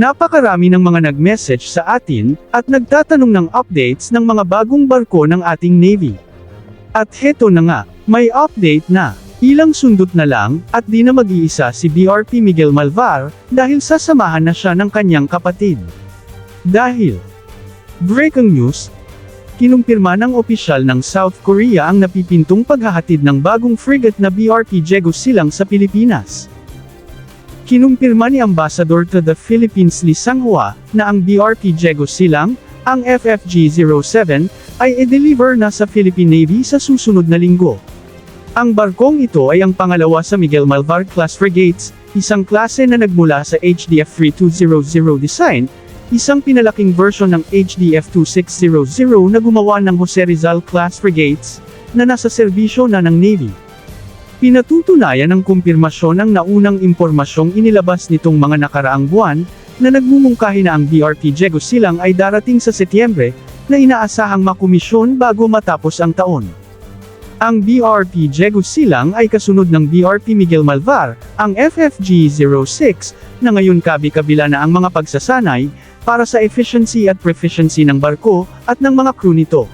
Napakarami ng mga nag-message sa atin, at nagtatanong ng updates ng mga bagong barko ng ating Navy. At heto na nga, may update na. Ilang sundot na lang, at di na mag-iisa si BRP Miguel Malvar, dahil sasamahan na siya ng kanyang kapatid. Dahil, breaking news, kinumpirma ng opisyal ng South Korea ang napipintong paghahatid ng bagong frigate na BRP Jego Silang sa Pilipinas. Kinumpirma ni Ambassador to the Philippines Lee Sanghua, na ang BRP Jego Silang, ang FFG-07, ay i-deliver na sa Philippine Navy sa susunod na linggo. Ang barkong ito ay ang pangalawa sa Miguel Malvar class frigates, isang klase na nagmula sa HDF 3200 design, isang pinalaking version ng HDF 2600 na gumawa ng Jose Rizal class frigates, na nasa serbisyo na ng Navy. Pinatutunayan ng kumpirmasyon ng naunang impormasyong inilabas nitong mga nakaraang buwan, na nagmumungkahi na ang BRP Jego Silang ay darating sa Setyembre, na inaasahang makomisyon bago matapos ang taon. Ang BRP Jego Silang ay kasunod ng BRP Miguel Malvar, ang FFG-06, na ngayon kabi-kabila na ang mga pagsasanay, para sa efficiency at proficiency ng barko, at ng mga crew nito.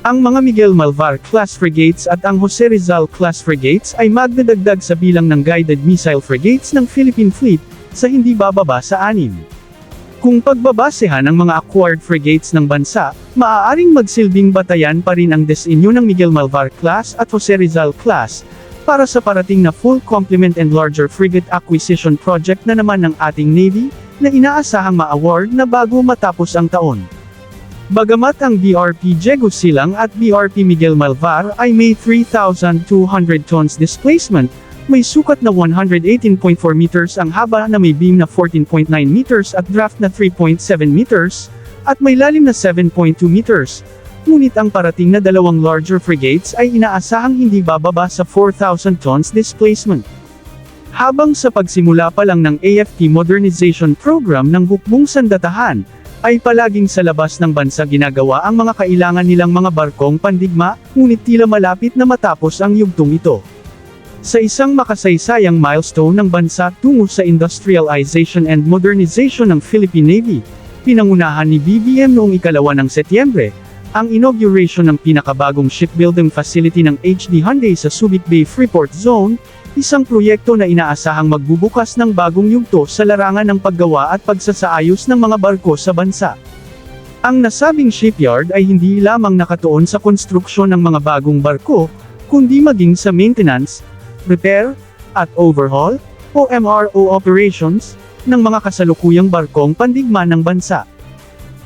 Ang mga Miguel Malvar class frigates at ang Jose Rizal class frigates ay magdadagdag sa bilang ng guided missile frigates ng Philippine Fleet, sa hindi bababa sa anim. Kung pagbabasehan ang mga acquired frigates ng bansa, maaaring magsilbing batayan pa rin ang desinyo ng Miguel Malvar class at Jose Rizal class, para sa parating na full complement and larger frigate acquisition project na naman ng ating Navy, na inaasahang ma-award na bago matapos ang taon. Bagamat ang BRP Jego Silang at BRP Miguel Malvar ay may 3,200 tons displacement, may sukat na 118.4 meters ang haba na may beam na 14.9 meters at draft na 3.7 meters, at may lalim na 7.2 meters. Ngunit ang parating na dalawang larger frigates ay inaasahang hindi bababa sa 4,000 tons displacement. Habang sa pagsimula pa lang ng AFP Modernization Program ng hukbong sandatahan, ay palaging sa labas ng bansa ginagawa ang mga kailangan nilang mga barkong pandigma, ngunit tila malapit na matapos ang yugtong ito. Sa isang makasaysayang milestone ng bansa tungo sa industrialization and modernization ng Philippine Navy, pinangunahan ni BBM noong ikalawa ng Setyembre, ang inauguration ng pinakabagong shipbuilding facility ng HD Hyundai sa Subic Bay Freeport Zone, isang proyekto na inaasahang magbubukas ng bagong yugto sa larangan ng paggawa at pagsasaayos ng mga barko sa bansa. Ang nasabing shipyard ay hindi lamang nakatuon sa konstruksyon ng mga bagong barko, kundi maging sa maintenance, repair, at overhaul, o MRO operations, ng mga kasalukuyang barkong pandigma ng bansa.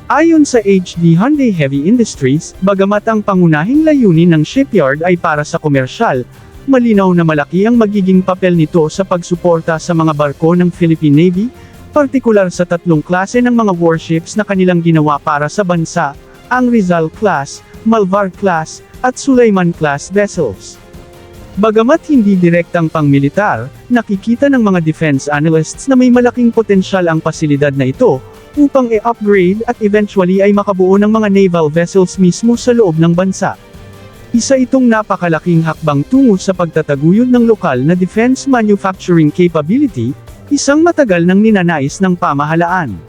Ayon sa HD Hyundai Heavy Industries, bagamat ang pangunahing layunin ng shipyard ay para sa komersyal, malinaw na malaki ang magiging papel nito sa pagsuporta sa mga barko ng Philippine Navy, partikular sa tatlong klase ng mga warships na kanilang ginawa para sa bansa, ang Rizal Class, Malvar Class, at Sulaiman Class vessels. Bagamat hindi direktang pangmilitar, nakikita ng mga defense analysts na may malaking potensyal ang pasilidad na ito, upang i-upgrade at eventually ay makabuo ng mga naval vessels mismo sa loob ng bansa. Isa itong napakalaking hakbang tungo sa pagtataguyod ng lokal na defense manufacturing capability, isang matagal nang ninanais ng pamahalaan.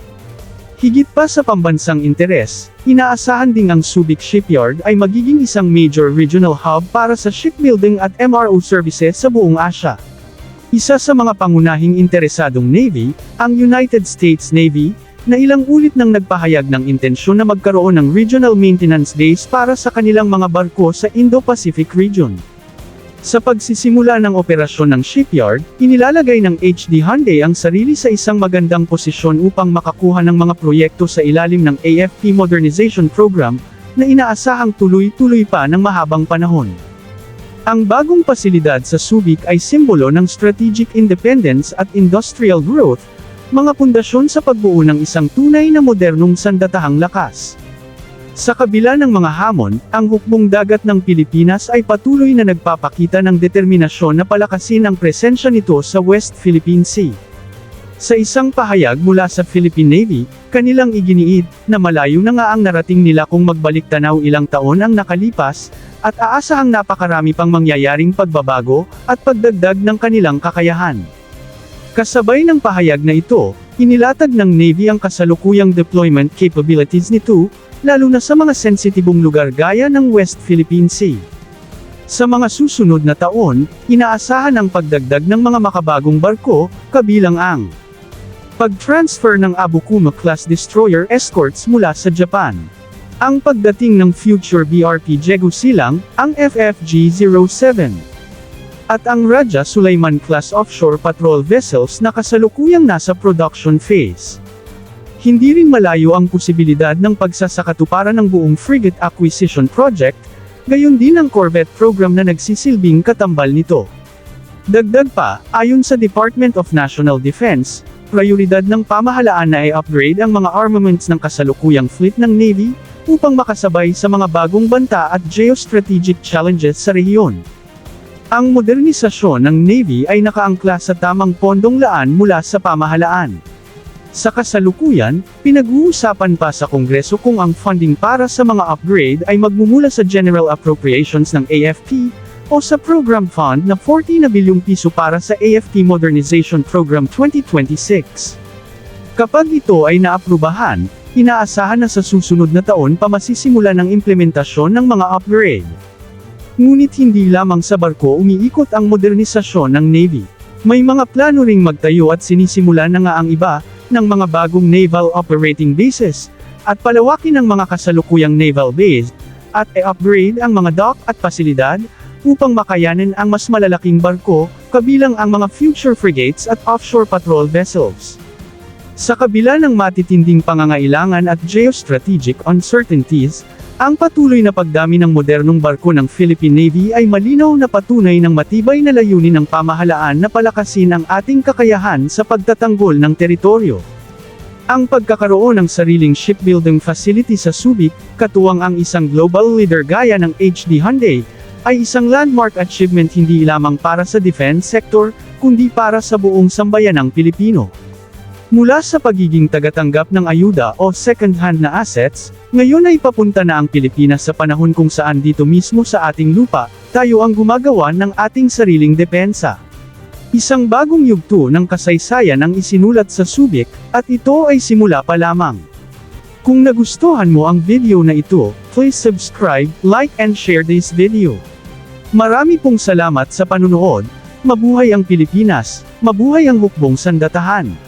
Higit pa sa pambansang interes, inaasahan ding ang Subic Shipyard ay magiging isang major regional hub para sa shipbuilding at MRO services sa buong Asya. Isa sa mga pangunahing interesadong Navy, ang United States Navy, na ilang ulit nang nagpahayag ng intensyon na magkaroon ng regional maintenance base para sa kanilang mga barko sa Indo-Pacific region. Sa pagsisimula ng operasyon ng shipyard, inilalagay ng HD Hyundai ang sarili sa isang magandang posisyon upang makakuha ng mga proyekto sa ilalim ng AFP Modernization Program, na inaasahang tuloy-tuloy pa ng mahabang panahon. Ang bagong pasilidad sa Subic ay simbolo ng strategic independence at industrial growth, mga pundasyon sa pagbuo ng isang tunay na modernong sandatahang lakas. Sa kabila ng mga hamon, ang hukbong dagat ng Pilipinas ay patuloy na nagpapakita ng determinasyon na palakasin ang presensya nito sa West Philippine Sea. Sa isang pahayag mula sa Philippine Navy, kanilang iginiit na malayo na nga ang narating nila kung magbalik tanaw ilang taon ang nakalipas, at aasahang napakarami pang mangyayaring pagbabago at pagdagdag ng kanilang kakayahan. Kasabay ng pahayag na ito, inilatag ng Navy ang kasalukuyang deployment capabilities nito, lalo na sa mga sensitibong lugar gaya ng West Philippine Sea. Sa mga susunod na taon, inaasahan ang pagdagdag ng mga makabagong barko, kabilang ang pag-transfer ng Abukuma-class destroyer escorts mula sa Japan. Ang pagdating ng future BRP Jegu Silang, ang FFG-07. At ang Raja Sulaiman-class offshore patrol vessels na kasalukuyang nasa production phase. Hindi rin malayo ang posibilidad ng pagsasakatuparan ng buong frigate acquisition project, gayon din ang corvette program na nagsisilbing katambal nito. Dagdag pa, ayon sa Department of National Defense, prioridad ng pamahalaan na i-upgrade ang mga armaments ng kasalukuyang fleet ng Navy, upang makasabay sa mga bagong banta at geostrategic challenges sa rehiyon. Ang modernisasyon ng Navy ay nakaangkla sa tamang pondong laan mula sa pamahalaan. Sa kasalukuyan, pinag-uusapan pa sa Kongreso kung ang funding para sa mga upgrade ay magmumula sa General Appropriations ng AFP, o sa Program Fund na 40 na bilyong piso para sa AFP Modernization Program 2026. Kapag ito ay naaprubahan, inaasahan na sa susunod na taon pa masisimula ng implementasyon ng mga upgrade. Ngunit hindi lamang sa barko umiikot ang modernisasyon ng Navy. May mga plano ring magtayo at sinisimula na nga ang iba, ng mga bagong naval operating bases, at palawakin ang mga kasalukuyang naval base, at e-upgrade ang mga dock at pasilidad, upang makayanan ang mas malalaking barko, kabilang ang mga future frigates at offshore patrol vessels. Sa kabila ng matitinding pangangailangan at geostrategic uncertainties, ang patuloy na pagdami ng modernong barko ng Philippine Navy ay malinaw na patunay ng matibay na layunin ng pamahalaan na palakasin ang ating kakayahan sa pagtatanggol ng teritoryo. Ang pagkakaroon ng sariling shipbuilding facility sa Subic, katuwang ang isang global leader gaya ng HD Hyundai, ay isang landmark achievement hindi lamang para sa defense sector, kundi para sa buong sambayanang Pilipino. Mula sa pagiging tagatanggap ng ayuda o second-hand na assets, ngayon ay papunta na ang Pilipinas sa panahon kung saan dito mismo sa ating lupa, tayo ang gumagawa ng ating sariling depensa. Isang bagong yugto ng kasaysayan ang isinulat sa Subic, at ito ay simula pa lamang. Kung nagustuhan mo ang video na ito, please subscribe, like and share this video. Marami pong salamat sa panunood, mabuhay ang Pilipinas, mabuhay ang hukbong sandatahan.